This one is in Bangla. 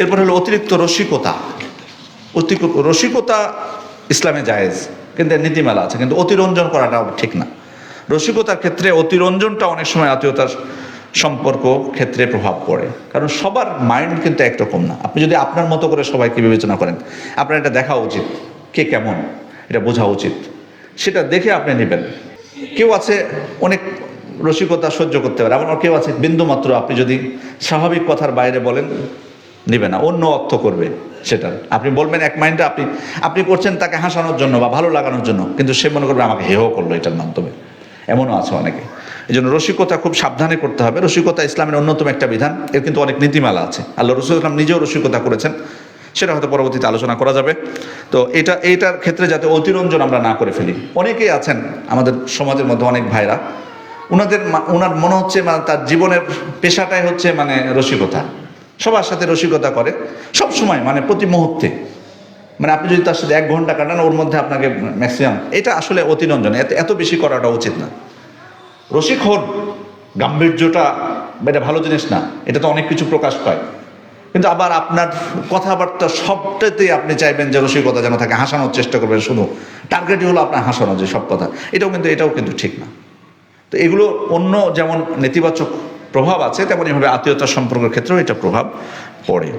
এরপর হলো অতিরিক্ত রসিকতা। অতিরিক্ত রসিকতা ইসলামে জায়েজ, কিন্তু নীতিমালা আছে, কিন্তু অতিরঞ্জন করাটাও ঠিক না। রসিকতার ক্ষেত্রে অতিরঞ্জনটা অনেক সময় আত্মীয়তার সম্পর্ক ক্ষেত্রে প্রভাব পড়ে। কারণ সবার মাইন্ড কিন্তু একরকম না। আপনি যদি আপনার মতো করে সবাইকে বিবেচনা করেন, আপনার এটা দেখা উচিত, কে কেমন, এটা বোঝা উচিত। সেটা দেখে আপনি নেবেন। কেউ আছে, অনেক রসিকতা সহ্য করতে পারে, আবার কেউ আছে বিন্দুমাত্র আপনি যদি স্বাভাবিক কথার বাইরে বলেন নেবে না, অন্য অর্থ করবে সেটা। আপনি বলবেন এক মাইন্ডে আপনি আপনি করছেন তাকে হাসানোর জন্য বা ভালো লাগানোর জন্য, কিন্তু সে মনে করবে আমাকে হেহ করল এটার মাধ্যমে। এমনও আছে অনেকে। এই জন্য রসিকতা খুব সাবধানে করতে হবে। রসিকতা ইসলামের অন্যতম একটা বিধান, এর কিন্তু অনেক নীতিমালা আছে। আল্লাহ রসুল ইসলাম নিজেও রসিকতা করেছেন, সেটা হয়তো পরবর্তীতে আলোচনা করা যাবে। তো এটা এইটার ক্ষেত্রে যাতে অতিরঞ্জন আমরা না করে ফেলি। অনেকেই আছেন, আমাদের সমাজের মধ্যে অনেক ভাইরা ওনাদের ওনার মনে হচ্ছে মানে তার জীবনের পেশাটাই হচ্ছে মানে রসিকতা। সবার সাথে রসিকতা করে। সব সময় মানে প্রতি মুহূর্তে। মানে আপনি যদি তার সাথে এক ঘণ্টা কাটান, ওর মধ্যে আপনাকে ম্যাক্সিমাম এটা আসলে অতিরঞ্জন, এত এত বেশি করাটা উচিত না। রসিক হন, গাম্ভীর্যটা এটা ভালো জিনিস না, এটা তো অনেক কিছু প্রকাশ পায়। কিন্তু আবার আপনার কথাবার্তা সবটাতেই আপনি চাইবেন যে রসিকতা যেন থাকে, হাসানোর চেষ্টা করবেন, শুধু টার্গেটই হলো আপনার হাসানো যে সব কথা। এটাও কিন্তু এটাও কিন্তু ঠিক না। তো এগুলো অন্য যেমন নেতিবাচক প্রভাব আছে তেমনইভাবে আত্মীয়তার সম্পর্কের ক্ষেত্রেও এটা প্রভাব পড়ে।